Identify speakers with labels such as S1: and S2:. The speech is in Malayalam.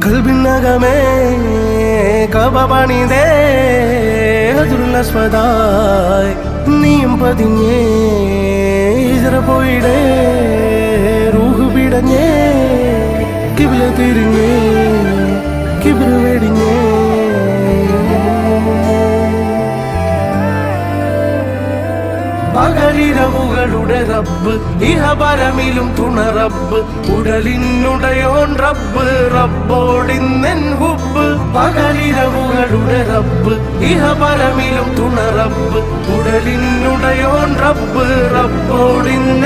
S1: കൽബിനകമേ കബ പണിതേ അതുള്ളസ്വതായി നീയും പതിഞ്ഞേ ഇതറ പോയിടേ റൂഹ് പിടഞ്ഞേ കിബില തിരിഞ്ഞേ കിബിറ് വെടിഞ്ഞേ പകലിരവുകളുടെ റബ്ബ് ഇഹപരമിലും തുണ റബ്ബ് ഉടലിനുടയോൻ റബ്ബ് റബ്ബോടിന്നെൻ ഹുബ് പകലിരവുകളുടെ റബ്ബ് ഇഹപരമിലും തുണ റബ്ബ് ഉടലിനുടയോൻ റബ്ബ് റബ്ബോടിന്ന